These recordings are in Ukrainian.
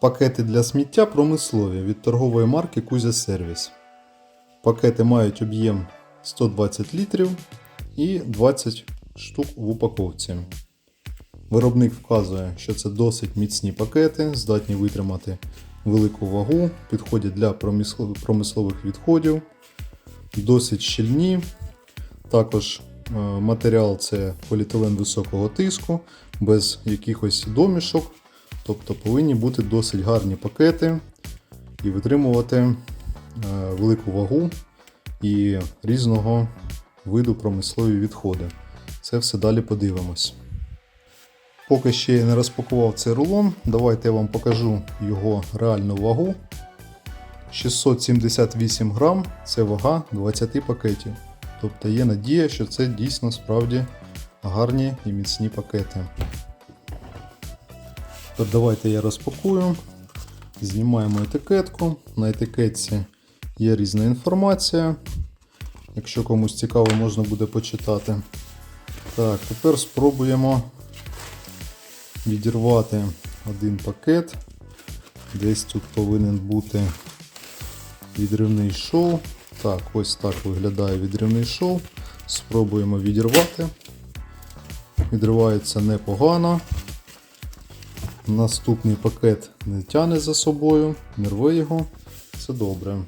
Пакети для сміття промислові від торгової марки Кузя Сервіс. Пакети мають об'єм 120 літрів і 20 штук в упаковці. Виробник вказує, що це досить міцні пакети, здатні витримати велику вагу, підходять для промислових відходів, досить щільні. Також е, матеріал це поліетилен високого тиску, без якихось домішок. Тобто повинні бути досить гарні пакети і витримувати е, велику вагу і різного виду промислові відходи. Це все далі подивимось. Поки ще я не розпакував цей рулон, давайте я вам покажу його реальну вагу. 678 грам це вага 20 пакетів. Тобто є надія, що це дійсно справді гарні і міцні пакети. Тепер давайте я розпакую. Знімаємо етикетку. На етикетці є різна інформація. Якщо комусь цікаво, можна буде почитати. Так, тепер спробуємо відірвати один пакет. Десь тут повинен бути відривний шов. Так, ось так виглядає відривний шов. Спробуємо відірвати. Відривається непогано. Наступний пакет не тягне за собою, не рве його. Це добре.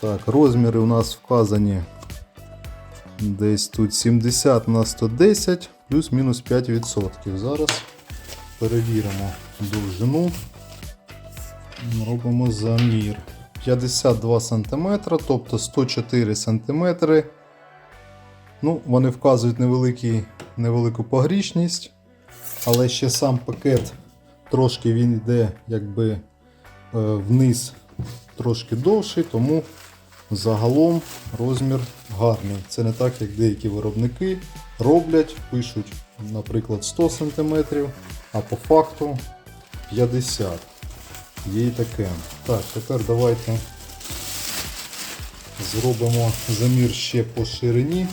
Так, розміри у нас вказані десь тут 70 на 110 плюс-мінус 5%. Зараз перевіримо довжину. Робимо замір. 52 см, тобто 104 см. Ну, вони вказують невеликий, невелику погрішність, але ще сам пакет трошки він йде якби е, вниз трошки довший, тому загалом розмір гарний. Це не так, як деякі виробники роблять, пишуть, наприклад, 100 см, а по факту 50 Є і таке. Так, тепер давайте зробимо замір ще по ширині.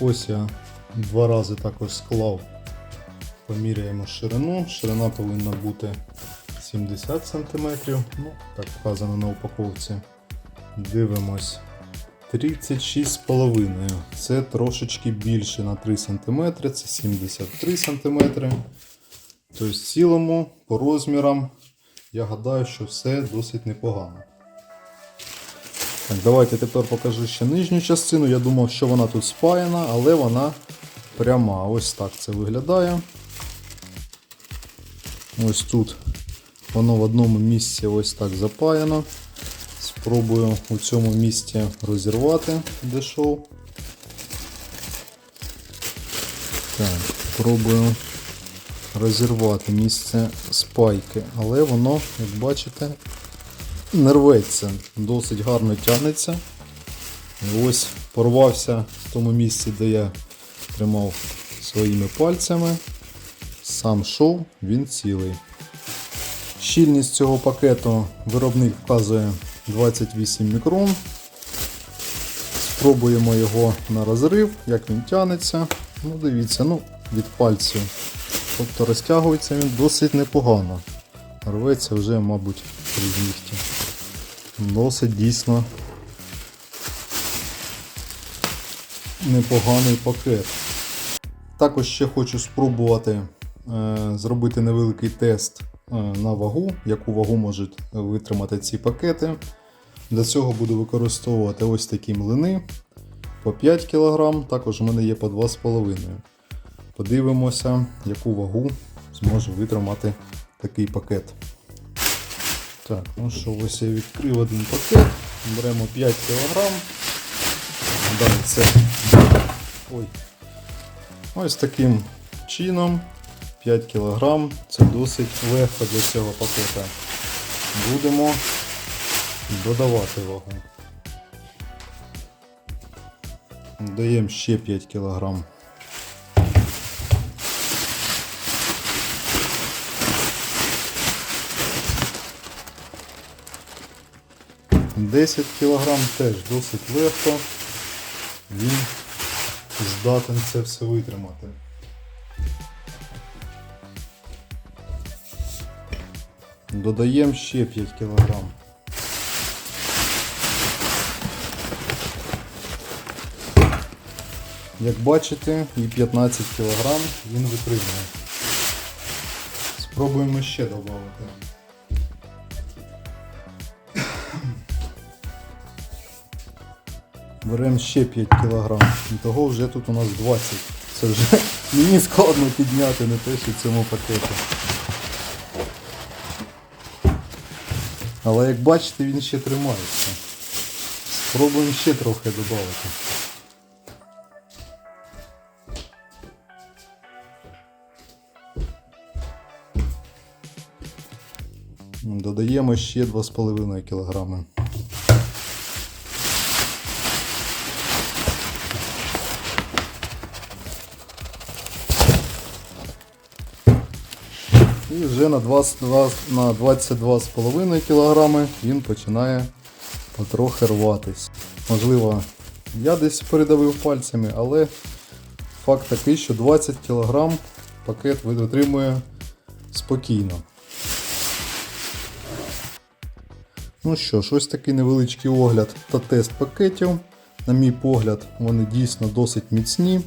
Ось я два рази також склав. Поміряємо ширину. Ширина повинна бути 70 см. Ну, так вказано на упаковці. Дивимось. 36,5. Це трошечки більше на 3 см, це 73 см. Тобто, в цілому, по розмірам, я гадаю, що все досить непогано. Так, давайте тепер покажу ще нижню частину. Я думав, що вона тут спаяна, але вона пряма. Ось так це виглядає. Ось тут воно в одному місці ось так запаяно. Спробую у цьому місці розірвати, де шов. Так, пробую розірвати місце спайки, але воно, як бачите, не рветься, досить гарно тягнеться. Ось порвався в тому місці, де я тримав своїми пальцями. Сам шов, він цілий. Щільність цього пакету виробник вказує 28 мікрон. Спробуємо його на розрив, як він тягнеться. Ну, дивіться, ну, від пальців. Тобто розтягується він досить непогано. Рветься вже, мабуть, крізь нігті. Досить дійсно непоганий пакет. Також ще хочу спробувати е, зробити невеликий тест е, на вагу, яку вагу можуть витримати ці пакети. Для цього буду використовувати ось такі млини по 5 кг, також в мене є по 2,5 Подивимося, яку вагу зможе витримати такий пакет. Так, ну що, ось я відкрив один пакет, беремо 5 кг. Далі це ой. ось таким чином 5 кг. Це досить легко для цього пакета. Будемо додавати вагу. Даємо ще 5 кг. 10 кг теж досить легко. Він здатен це все витримати. Додаємо ще 5 кг. Як бачите, і 15 кг він витримує. Спробуємо ще додати. Беремо ще 5 кг. Того вже тут у нас 20. Це вже мені складно підняти, не те, що цьому пакету. Але як бачите, він ще тримається. Спробуємо ще трохи додати. Додаємо ще 2,5 кг. І вже на 22 на 22,5 кг він починає потрохи рватись. Можливо, я десь передавив пальцями, але факт такий, що 20 кг пакет витримує спокійно. Ну що ж, ось такий невеличкий огляд та тест пакетів. На мій погляд, вони дійсно досить міцні.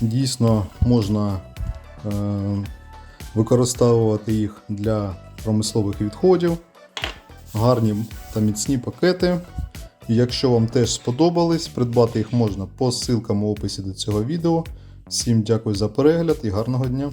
Дійсно можна е, використовувати їх для промислових відходів. Гарні та міцні пакети. І якщо вам теж сподобались, придбати їх можна по ссылкам у описі до цього відео. Всім дякую за перегляд і гарного дня!